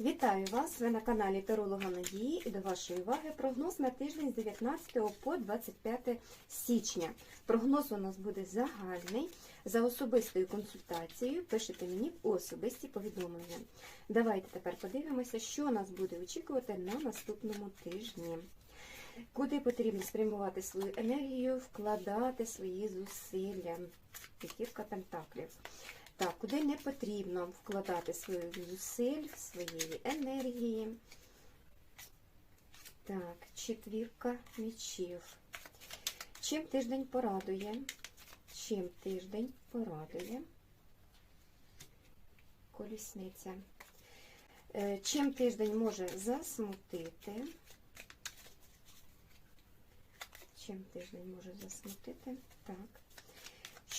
Вітаю вас! Ви на каналі Таролога Надії і до вашої уваги прогноз на тиждень з 19 по 25 січня. Прогноз у нас буде загальний. За особистою консультацією пишете мені в особисті повідомлення. Давайте тепер подивимося, що нас буде очікувати на наступному тижні. Куди потрібно спрямувати свою енергію, вкладати свої зусилля. П'ятірка пентаклів. Так, куди не потрібно вкладати свої зусиль, своєї енергії. Так, четвірка мечів. Чим тиждень порадує? Чим тиждень порадує? Колісниця. Е, Чим тиждень може засмутити? Чим тиждень може засмутити? Так.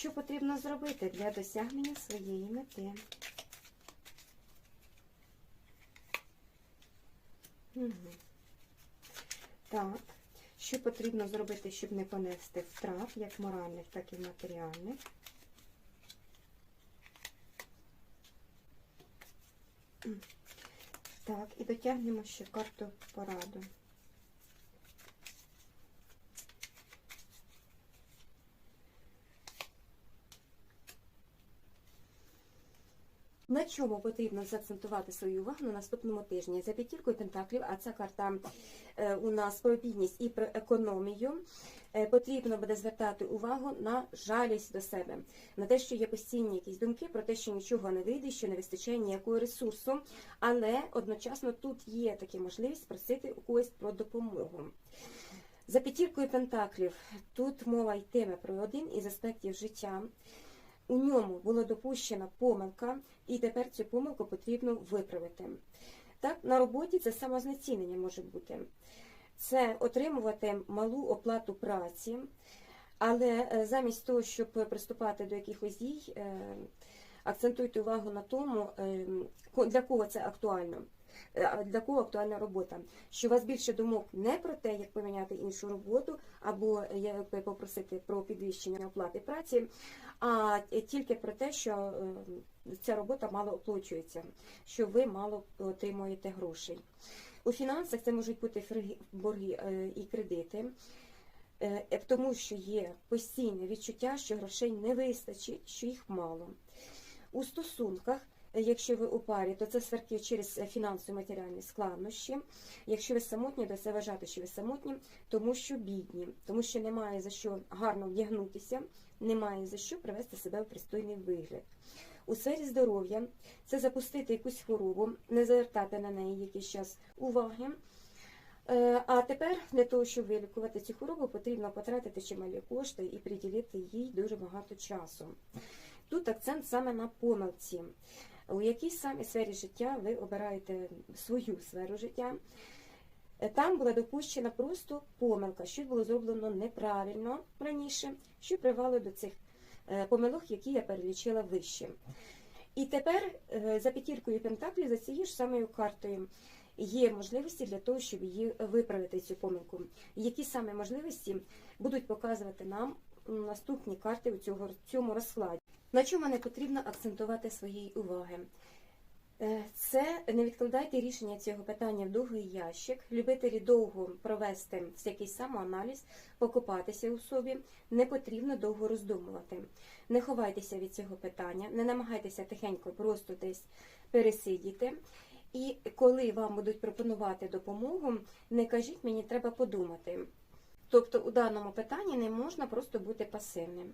Що потрібно зробити для досягнення своєї мети? Угу. Так. Що потрібно зробити, щоб не понести втрат, як моральних, так і матеріальних? Так, і дотягнемо ще карту пораду. На чому потрібно заакцентувати свою увагу на наступному тижні? За п'ятіркою пентаклів, а ця карта е, у нас про бідність і про економію. Е, потрібно буде звертати увагу на жалість до себе, на те, що є постійні якісь думки про те, що нічого не вийде, що не вистачає ніякого ресурсу, але одночасно тут є така можливість просити у когось про допомогу. За п'ятіркою пентаклів тут мова йтиме про один із аспектів життя. У ньому була допущена помилка, і тепер цю помилку потрібно виправити. Так, на роботі це самознецінення може бути. Це отримувати малу оплату праці, але е, замість того, щоб приступати до якихось дій, е, акцентуйте увагу на тому, е, для кого це актуально. Для кого актуальна робота? Що у вас більше думок не про те, як поміняти іншу роботу, або як попросити про підвищення оплати праці, а тільки про те, що ця робота мало оплачується, що ви мало отримуєте грошей. У фінансах це можуть бути борги і кредити, тому що є постійне відчуття, що грошей не вистачить, що їх мало. У стосунках Якщо ви у парі, то це сварки через фінансові матеріальні складнощі. Якщо ви самотні, то це вважати, що ви самотні, тому що бідні, тому що немає за що гарно вдягнутися, немає за що привести себе в пристойний вигляд. У сфері здоров'я це запустити якусь хворобу, не звертати на неї якийсь час уваги. Е, а тепер для того, щоб вилікувати цю хворобу, потрібно потратити чималі кошти і приділити їй дуже багато часу. Тут акцент саме на помилці у якій самій сфері життя ви обираєте свою сферу життя. Е, там була допущена просто помилка, що було зроблено неправильно раніше, що привело до цих е, помилок, які я перелічила вище. І тепер е, за п'ятіркою Пентаклі, за цією ж самою картою, є можливості для того, щоб її виправити цю помилку. Які саме можливості будуть показувати нам наступні карти у цьому розкладі? На чому не потрібно акцентувати своєї уваги? Е, це не відкладайте рішення цього питання в довгий ящик. Любителі довго провести якийсь самоаналіз, покопатися у собі, не потрібно довго роздумувати. Не ховайтеся від цього питання, не намагайтеся тихенько просто десь пересидіти. І коли вам будуть пропонувати допомогу, не кажіть мені, треба подумати. Тобто у даному питанні не можна просто бути пасивним.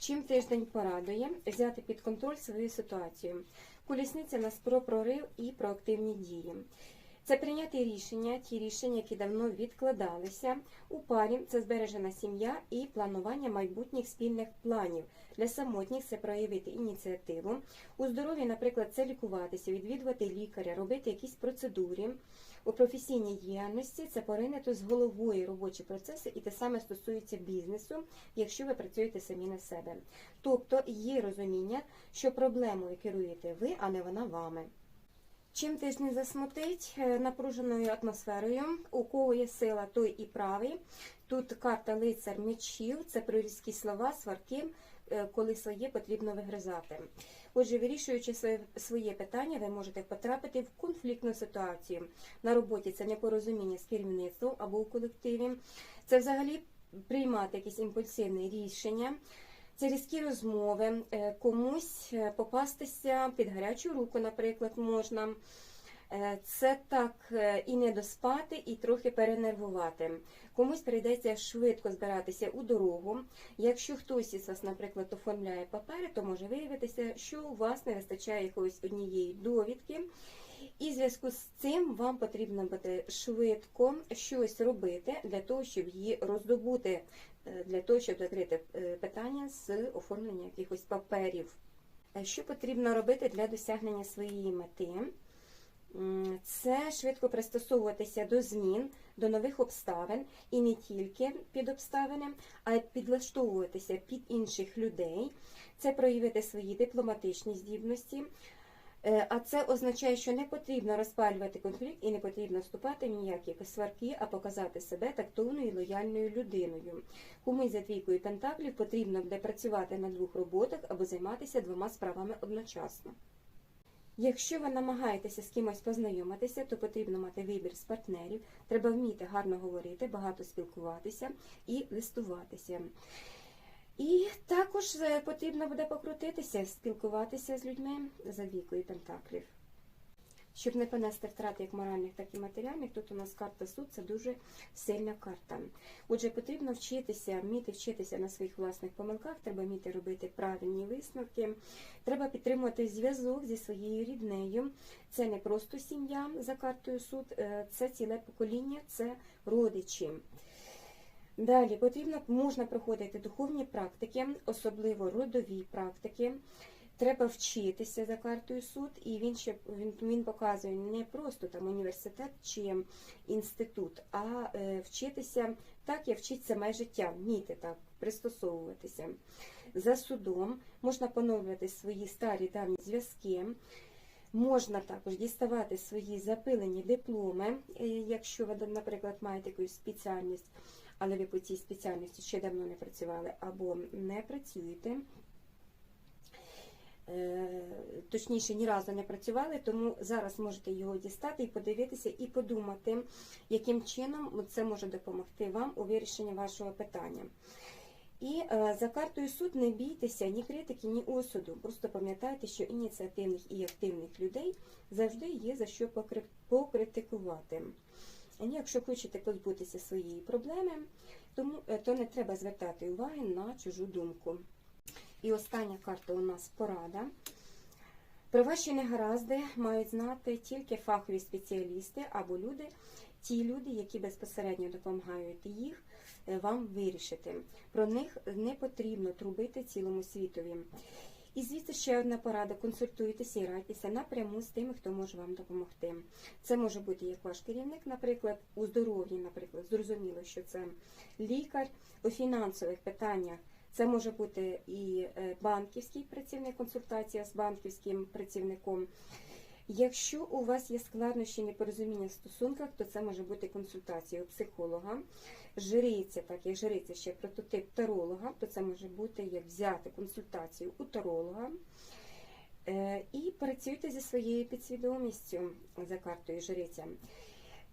Чим тиждень порадує взяти під контроль свою ситуацію. Колісниця нас про прорив і про активні дії. Це прийняти рішення, ті рішення, які давно відкладалися. У парі це збережена сім'я і планування майбутніх спільних планів. Для самотніх це проявити ініціативу. У здоров'ї, наприклад, це лікуватися, відвідувати лікаря, робити якісь процедури. У професійній діяльності це поринято з головою робочі процеси, і те саме стосується бізнесу, якщо ви працюєте самі на себе. Тобто є розуміння, що проблемою керуєте ви, а не вона вами. Чим тиждень засмутить е, напруженою атмосферою, у кого є сила, той і правий. Тут карта лицар мечів, це прорізькі слова, сварки, е, коли своє потрібно вигризати. Отже, вирішуючи своє питання, ви можете потрапити в конфліктну ситуацію. На роботі це непорозуміння з керівництвом або у колективі. Це взагалі приймати якісь імпульсивні рішення. Це різкі розмови, е, комусь е, попастися під гарячу руку, наприклад, можна. Е, Це так і не доспати, і трохи перенервувати. Комусь прийдеться швидко збиратися у дорогу. Якщо хтось із вас, наприклад, оформляє папери, то може виявитися, що у вас не вистачає якоїсь однієї довідки. І в зв'язку з цим вам потрібно буде швидко щось робити для того, щоб її роздобути, е, для того, щоб закрити е, питання з оформлення якихось паперів. Е, Що потрібно робити для досягнення своєї мети? Це швидко пристосовуватися до змін, до нових обставин і не тільки під обставини, а й підлаштовуватися під інших людей. Це проявити свої дипломатичні здібності. Е, А це означає, що не потрібно розпалювати конфлікт і не потрібно вступати в ніякі сварки, а показати себе тактовною і лояльною людиною. Комусь за двійкою пентаклів потрібно буде працювати на двох роботах або займатися двома справами одночасно. Якщо ви намагаєтеся з кимось познайомитися, то потрібно мати вибір з партнерів, треба вміти гарно говорити, багато спілкуватися і листуватися. І також е, потрібно буде покрутитися, спілкуватися з людьми за двійкою пентаклів. Щоб не понести втрати як моральних, так і матеріальних, тут у нас карта суд це дуже сильна карта. Отже, потрібно вчитися, вміти вчитися на своїх власних помилках, треба вміти робити правильні висновки, треба підтримувати зв'язок зі своєю ріднею. Це не просто сім'я за картою суд, е, це ціле покоління, це родичі. Далі потрібно можна проходити духовні практики, особливо родові практики. Треба вчитися за картою суд, і він ще він, він показує не просто там університет чи інститут, а е, вчитися так, як вчить саме життя, вміти так пристосовуватися. За судом можна поновлювати свої старі давні зв'язки. Можна також діставати свої запилені дипломи, е, якщо ви, наприклад, маєте якусь спеціальність, але ви по цій спеціальності ще давно не працювали або не працюєте. Е, Точніше, ні разу не працювали, тому зараз можете його дістати і подивитися, і подумати, яким чином це може допомогти вам у вирішенні вашого питання. І е, за картою суд не бійтеся ні критики, ні осуду. Просто пам'ятайте, що ініціативних і активних людей завжди є за що покритикувати. І Якщо хочете позбутися своєї проблеми, тому е, то не треба звертати уваги на чужу думку. І остання карта у нас порада. Про ваші негаразди мають знати тільки фахові спеціалісти або люди, ті люди, які безпосередньо допомагають їх е, вам вирішити. Про них не потрібно трубити цілому світові. І звідси ще одна порада: консультуйтеся і радьтеся напряму з тими, хто може вам допомогти. Це може бути як ваш керівник, наприклад, у здоров'ї, наприклад, зрозуміло, що це лікар у фінансових питаннях. Це може бути і е, банківський працівник, консультація з банківським працівником. Якщо у вас є складнощі непорозуміння в стосунках, то це може бути консультація у психолога. Жриця, так як жриця ще прототип таролога, то це може бути як взяти консультацію у таролога. Е, І працюйте зі своєю підсвідомістю за картою жриця.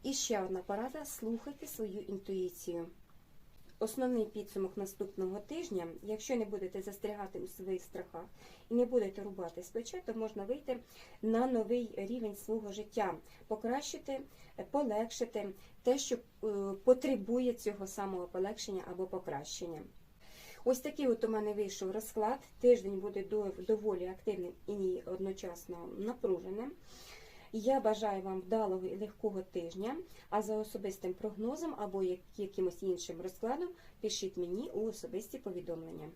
І ще одна порада: слухайте свою інтуїцію. Основний підсумок наступного тижня, якщо не будете застрягати у своїх страхах і не будете рубати з то можна вийти на новий рівень свого життя, покращити, е, полегшити те, що е, потребує цього самого полегшення або покращення. Ось такий от у мене вийшов розклад. Тиждень буде доволі активним і одночасно напруженим. Я бажаю вам вдалого і легкого тижня, а за особистим прогнозом або якимось іншим розкладом пишіть мені у особисті повідомлення.